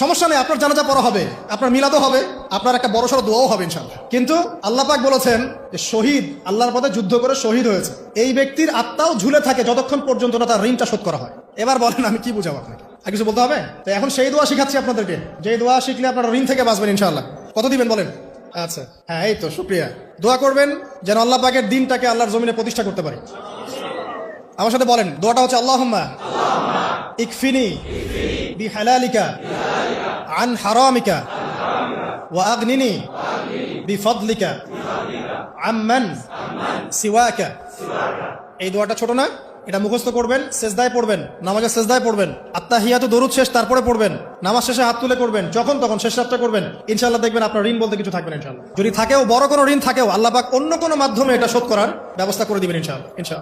সমস্যা নেই, আপনার জানাজা পড়া হবে, আপনার মিলাদও হবে, আপনার একটা বড় সড়ো দোয়াও হবে ইনশাল্লাহ কিন্তু আল্লাহ পাক বলেছেন যে শহীদ, আল্লাহর পথে যুদ্ধ করে শহীদ হয়েছে। এই ব্যক্তির আত্মাও ঝুলে থাকে যতক্ষণ পর্যন্ত না তার ঋণটা শোধ করা হয়। এবার বলেন, আমি কি বুঝাবো আপনাকে? আর কিছু বলতে হবে? তো এখন সেই দোয়া শিখাচ্ছি আপনাদেরকে। যে দোয়া শিখলে আপনারা ঋণ থেকে বাঁচবেন ইনশাল্লাহ কত দিবেন বলেন? আচ্ছা হ্যাঁ এই তো, শুক্রিয়া। দোয়া করবেন যেন আল্লাহ পাকের দিনটাকে আল্লাহর জমিনে প্রতিষ্ঠা করতে পারি। আমার সাথে বলেন, দোয়াটা হচ্ছে আল্লাহুম্মা, ইকফিনি, বিহালালিকা হারামিকা। ওয়া আগনিনি বিফদলিকা। আম্মান সিওয়াকা। এই দোয়াটা ছোট না, এটা মুখস্থ করবেন, সেজদায় পড়বেন, নামাজের সেজদায় পড়বেন। আত্মাহিয়াত দরুদ শেষ, তারপরে পড়বেন। নামাজ শেষে হাত তুলে করবেন যখন তখন শেষ রাতটা করবেন। ইনশাল্লাহ দেখবেন আপনার ঋণ বলতে কিছু থাকবে ইনশাল্লাহ যদি থাকেও, বড় কোনো ঋণ থাকেও, আল্লাহ পাক অন্য কোনো মাধ্যমে এটা শোধ করার ব্যবস্থা করে দিবেন ইনশাল্লাহ ইনশাল্লাহ